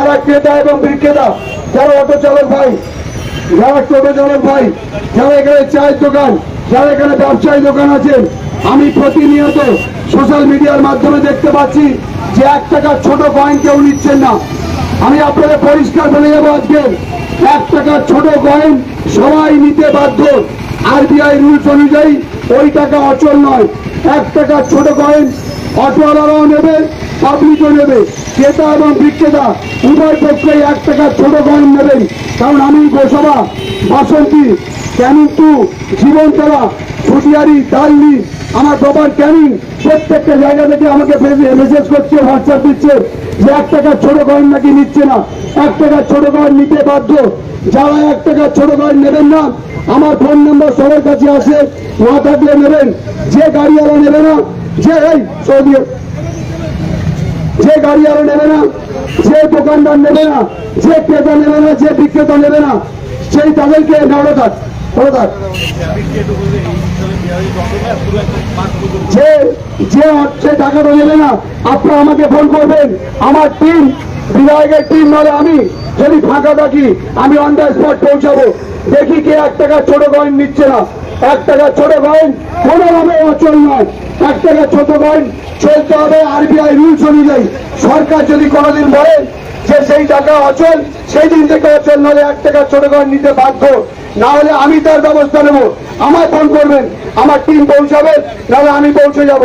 যারা ক্রেতা এবং বিক্রেতা, যারা অটো চালক ভাই, যারা টোটো চালক ভাই, যারা এখানে চায়ের দোকান, যারা এখানে ব্যবসায়ী দোকান আছেন, আমি প্রতিনিয়ত সোশ্যাল মিডিয়ার মাধ্যমে দেখতে পাচ্ছি যে এক টাকার ছোট কয়েন কেউ নিচ্ছেন না। আমি আপনাদের পরিষ্কার বলে যাব আজকে, এক টাকার ছোট কয়েন সবাই নিতে বাধ্য। আরবিআই রুলস অনুযায়ী ওই টাকা অচল নয়। এক টাকার ছোট কয়েন অটোওয়ালারাও নেবে পাবলিকও নেবে। ক্রেতা এবং বিক্রেতা উভয় পক্ষই এক টাকা ছোট কয়েন নেবেন। কারণ আমি গোসভা বাসন্তী, ক্যানিংটু, জীবনতলা ফুটিয়ারি দাল্লি আমার বাবার ক্যানিং প্রত্যেকটা জায়গা থেকে আমাকে মেসেজ করছে হোয়াটসঅ্যাপ দিচ্ছে যে এক টাকার ছোট কয়েন নাকি নিচ্ছে না। এক টাকার ছোট কয়েন নিতে বাধ্য। যারা এক টাকার ছোট কয়েন নেবেন না, আমার ফোন নাম্বার সবার কাছে আছে, না থাকলে নেবেন। যে গাড়িওয়ালা নেবে না, যে এই, সৌদি যে গাড়িওয়ালা নেবে না, যে দোকানদার নেবে না, যে ক্রেতা নেবে না, যে বিক্রেতা নেবে না, সেই তাদেরকে নড়ো থাক যে টাকাটা নেবে না, আপনারা আমাকে ফোন করবেন। আমার টিম বিধায়কের টিম নলে আমি যদি ফাঁকা থাকি, আমি অন দ্য স্পট পৌঁছাবো। দেখি কে এক টাকা ছোট কয়েন নিচ্ছে না। এক টাকা ছোট কয়েন কোনোভাবে অচল নয়। এক টাকা ছোট কয়েন চলতে হবে আরবিআই রুলস অনুযায়ী। সরকার যদি কোনোদিন বলে যে সেই টাকা অচল, সেই দিন থেকে অচল, নাহলে এক টাকা ছোট কয়েন নিতে বাধ্য। না হলে আমি তার ব্যবস্থা নেব। আমায় ফোন করবেন, আমার টিম পৌঁছাবে, নাহলে আমি পৌঁছে যাব।